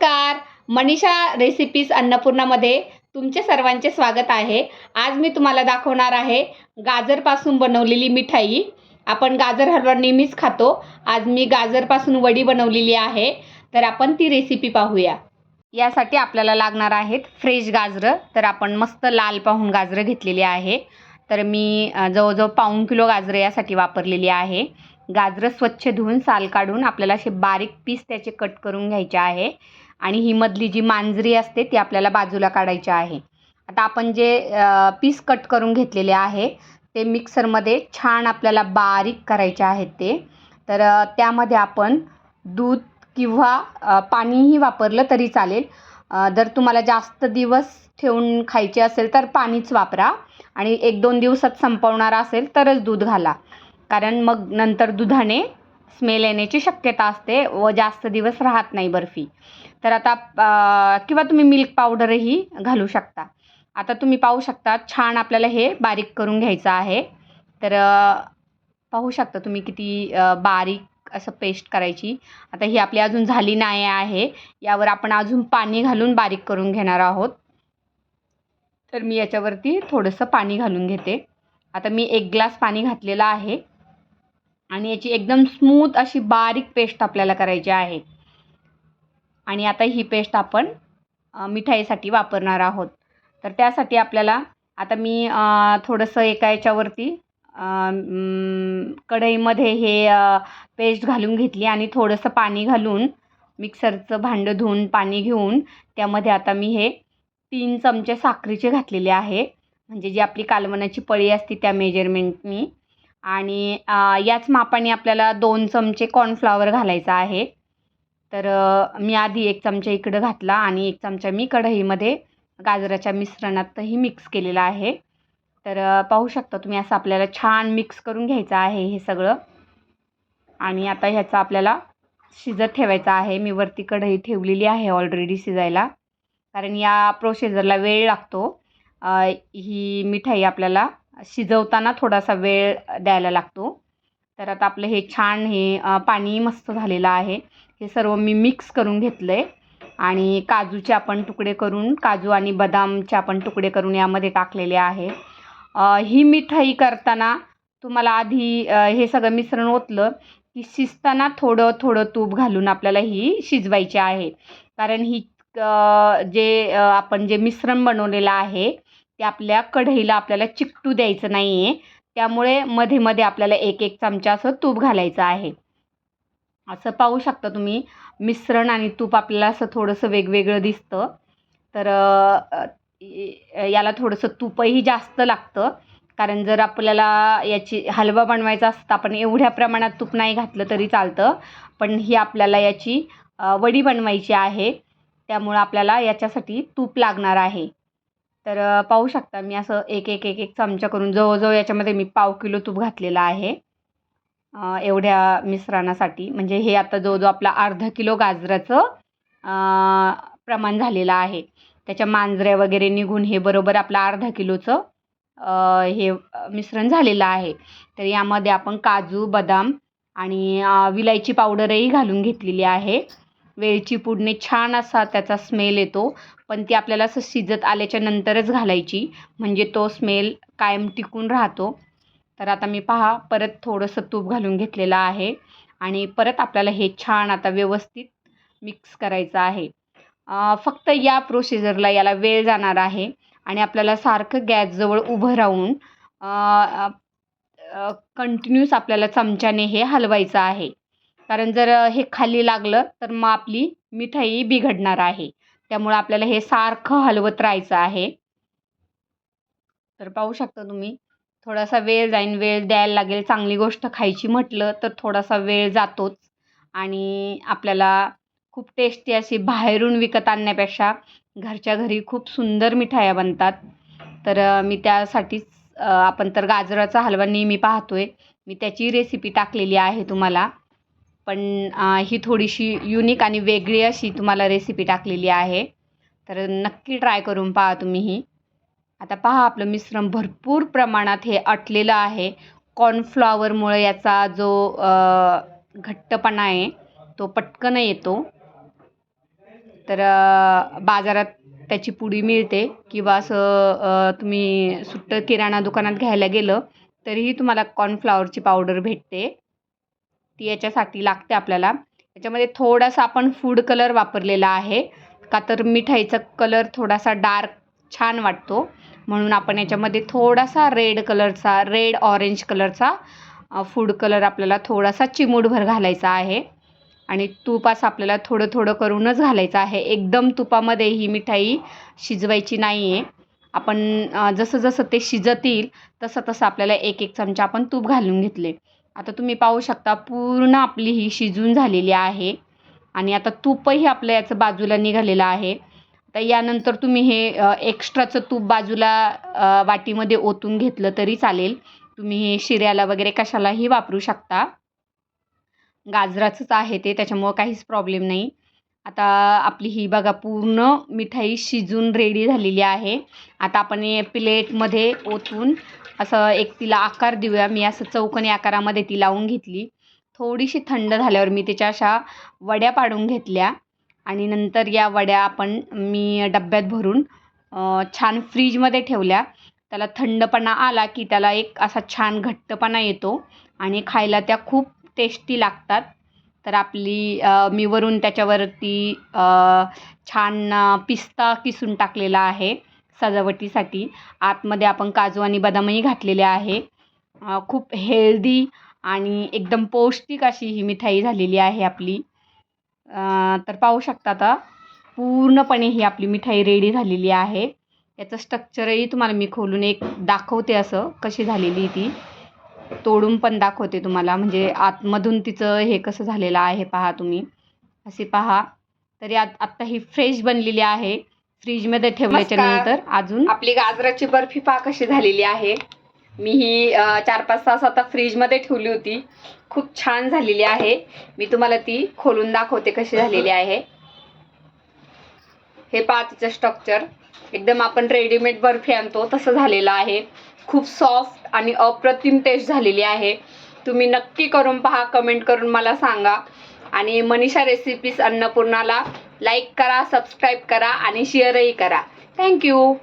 नमस्कार. मनीषा रेसिपीज अन्नपूर्णामध्ये तुमचे सर्वांचे स्वागत आहे. आज मी तुम्हाला दाखवणार आहे गाजरपासून बनवलेली मिठाई. आपण गाजर हलवा नेहमीच खातो. आज मी गाजरपासून वडी बनवलेली आहे. तर आपण ती रेसिपी पाहूया. यासाठी आपल्याला लागणार आहेत फ्रेश गाजरं. तर आपण मस्त लाल पाहून गाजरं घेतलेली आहे. तर मी जवळजवळ पाऊण किलो गाजरं यासाठी वापरलेली आहे. गाजरं स्वच्छ धुवून साल काढून आपल्याला असे बारीक पीस त्याचे कट करून घ्यायचे आहे. आणि ही मधली जी मांजरी असते ती आपल्याला बाजूला काढायची आहे. आता आपण जे पीस कट करून घेतलेले आहे ते मिक्सरमध्ये छान आपल्याला बारीक करायचे आहेत ते. तर त्यामध्ये आपण दूध किंवा पाणीही वापरलं तरी चालेल. जर तुम्हाला जास्त दिवस ठेवून खायचे असेल तर पाणीच वापरा. आणि एक दोन दिवसात संपवणार असेल तरच दूध घाला. कारण मग नंतर दुधाने स्मेल येण्याची शक्यता असते व जास्त दिवस राहत नाही बर्फी. तर आता किंवा तुम्ही मिल्क पावडरही घालू शकता. आता तुम्ही पाहू शकता छान आपल्याला हे बारीक करून घ्यायचं आहे. तर पाहू शकता तुम्ही किती बारीक असं पेस्ट करायची. आता ही आपली अजून झाली नाही आहे. यावर आपण अजून पाणी घालून बारीक करून घेणार आहोत. तर मी याच्यावरती थोडंसं पाणी घालून घेते. आता मी एक ग्लास पाणी घातलेलं आहे. आणि याची एकदम स्मूथ अशी बारीक पेस्ट आपल्याला करायची आहे. आणि आता ही पेस्ट आपण मिठाईसाठी वापरणार आहोत. तर त्यासाठी आपल्याला आता मी थोडंसं एका याच्यावरती कढईमध्ये हे पेस्ट घालून घेतली आणि थोडंसं पाणी घालून मिक्सरचं भांडं धुवून पाणी घेऊन त्यामध्ये आता मी हे तीन चमचे साखरेचे घातलेले आहे. म्हणजे जी आपली कालवनाची पळी असते त्या मेजरमेंटनी आणि याच मापाने आपल्याला दोन चमचे कॉर्नफ्लॉवर घालायचा आहे. तर मी आधी एक चमचा इकडं घातला आणि एक चमचा मी कढईमध्ये गाजराच्या मिश्रणातही मिक्स केलेला आहे. तर पाहू शकता तुम्ही असं आपल्याला छान मिक्स करून घ्यायचं आहे हे सगळं. आणि आता ह्याचा आपल्याला शिजत ठेवायचा आहे. मी वरती कढई ठेवलेली आहे ऑलरेडी शिजायला. कारण या प्रोसिजरला वेळ लागतो. ही मिठाई आपल्याला शिजवताना थोडासा वेळ द्यायला लागतो. तर आता आपलं हे छान हे पाणी मस्त झालेलं आहे. हे सर्व मी मिक्स करून घेतलं आहे आणि काजूचे आपण तुकडे करून काजू आणि बदामचे आपण तुकडे करून यामध्ये टाकलेले आहे. ही मिठाई करताना तुम्हाला आधी हे सगळं मिश्रण ओतलं की शिजताना थोडं थोडं तूप घालून आपल्याला ही शिजवायची आहे. कारण ही जे आपण जे मिश्रण बनवलेलं आहे ते आपल्या कढईला आपल्याला चिकटू द्यायचं नाही आहे त्यामुळे मध्ये मध्ये आपल्याला एक एक चमचा असं तूप घालायचं आहे. असं पाहू शकता तुम्ही मिश्रण आणि तूप आपल्याला असं थोडंसं वेगवेगळं दिसतं. तर याला थोडंसं तूपही जास्त लागतं. कारण जर आपल्याला याची हलवा बनवायचा असता आपण एवढ्या प्रमाणात तूप नाही घातलं तरी चालतं. पण ही आपल्याला याची वडी बनवायची आहे. त्यामुळं आपल्याला याच्यासाठी तूप लागणार आहे. तर पाहू शकता मी असं एक एक एक एक चमचा करून जवळजवळ याच्यामध्ये मी पाव किलो तूप घातलेला आहे. एवढ्या मिश्रणासाठी. म्हणजे हे आता जवळजवळ आपला अर्धा किलो गाजराचं प्रमाण झालेलं आहे. त्याच्या मांजऱ्या वगैरे निघून हे बरोबर आपलं अर्धा किलोचं हे मिश्रण झालेलं आहे. तर यामध्ये आपण काजू बदाम आणि विलायची पावडरही घालून घेतलेली आहे. वेलची पुडणे छान असा त्याचा स्मेल येतो. पण ती आपल्याला असं शिजत आल्याच्या नंतरच घालायची. म्हणजे तो स्मेल कायम टिकून राहतो. तर आता मी पहा परत थोडंसं तूप घालून घेतलेलं आहे. आणि परत आपल्याला हे छान आता व्यवस्थित मिक्स करायचं आहे. फक्त या प्रोसिजरला याला वेळ जाणार आहे. आणि आपल्याला सारखं गॅसजवळ उभं राहून कंटिन्यूस आपल्याला चमच्याने हे हलवायचं आहे. कारण जर हे खाली लागलं तर मग आपली मिठाई बिघडणार आहे. त्यामुळं आपल्याला हे सारखं हलवत राहायचं आहे. तर पाहू शकता तुम्ही थोडासा वेळ जाईन वेळ द्यायला लागेल. चांगली गोष्ट खायची म्हटलं तर थोडासा वेळ जातोच. आणि आपल्याला खूप टेस्टी अशी बाहेरून विकत आणण्यापेक्षा घरच्या घरी खूप सुंदर मिठाया बनतात. तर मी त्यासाठीच आपण तर गाजराचा हलवा नेहमी पाहतो आहे मी त्याची रेसिपी टाकलेली आहे तुम्हाला. पण ही थोडीशी युनिक आणि वेगळी अशी तुम्हाला रेसिपी टाकलेली आहे. तर नक्की ट्राय करून पहा तुम्ही ही. आता पहा आपलं मिश्रण भरपूर प्रमाणात हे अटलेलं आहे. कॉर्नफ्लॉवरमुळे याचा जो घट्टपणा आहे तो पटकन येतो. तर बाजारात त्याची पुडी मिळते किंवा असं तुम्ही सुट्टं किराणा दुकानात घ्यायला गेलं तरीही तुम्हाला कॉर्नफ्लॉवरची पावडर भेटते. ती याच्यासाठी लागते आपल्याला. याच्यामध्ये थोडासा आपण फूड कलर वापरलेला आहे. का तर मिठाईचा कलर थोडासा डार्क छान वाटतो. म्हणून आपण याच्यामध्ये थोडासा रेड कलरचा रेड ऑरेंज कलरचा फूड कलर आपल्याला थोडासा चिमूटभर घालायचा आहे. आणि तूप असं आपल्याला थोडं थोडं करूनच घालायचं आहे. एकदम तुपामध्ये ही मिठाई शिजवायची नाही आहे आपण जसं जसं ते शिजतील तसं तसं आपल्याला एक एक चमचा आपण तूप घालून घेतले. आता तुम्ही पाहू शकता पूर्ण आपली ही शिजून झालेली आहे. आणि आता तूपही आपलं याचं बाजूला निघालेलं आहे. तर यानंतर तुम्ही हे एक्स्ट्राचं तूप बाजूला वाटीमध्ये ओतून घेतलं तरी चालेल. तुम्ही हे शिऱ्याला वगैरे कशालाही वापरू शकता. गाजराचंच आहे ते त्याच्यामुळं काहीच प्रॉब्लेम नाही. आता आपली ही बघा पूर्ण मिठाई शिजून रेडी झालेली आहे. आता आपण हे प्लेटमध्ये ओतून असं एक तिला आकार देऊया. मी असं चौकनी आकारामध्ये ती लावून घेतली. थोडीशी थंड झाल्यावर मी त्याच्या अशा वड्या पाडून घेतल्या. आणि नंतर या वड्या आपण मी डब्यात भरून छान फ्रीजमध्ये ठेवल्या. त्याला थंडपणा आला की त्याला एक असा छान घट्टपणा येतो आणि खायला त्या खूप टेस्टी लागतात. तर आपली मी वरून त्याच्यावरती छान पिस्ता किसून टाकलेला आहे. सजावटीसाठी. आतमध्ये आपण काजू आणि बदामही घातलेले आहे. खूप हेल्दी आणि एकदम पौष्टिक अशी ही मिठाई झालेली आहे आपली. तर पाहू शकता आता पूर्णपणे ही आपली मिठाई रेडी झालेली आहे. याचं स्ट्रक्चरही तुम्हाला मी खोलून एक दाखवते असं कशी झालेली ती. तोडून पण दाखवते तुम्हाला म्हणजे आतमधून तिचं हे कसं झालेलं आहे पहा तुम्ही. असे पहा. तरी आत आत्ता ही फ्रेश बनलेली आहे. फ्रीजमध्ये ठेवल्याच्या नंतर अजून? आपली गाजराची बर्फी पहा कशी झालेली आहे? मी ही चार पाच तास आता फ्रीजमध्ये ठेवली होती. खूप छान झालेली आहे. मी तुम्हाला ती खोलून दाखवते कशी झालेली आहे. हे पहा तिचं स्ट्रक्चर एकदम आपण रेडीमेड बर्फी आणतो तसं झालेलं आहे. खूप सॉफ्ट आणि अप्रतिम टेस्ट झालेली आहे. तुम्ही नक्की करून पहा कमेंट करून मला सांगा. आणि मनीषा रेसिपीज अन्नपूर्णाला लाईक करा सबस्क्राईब करा आणि शेअरही करा. थँक्यू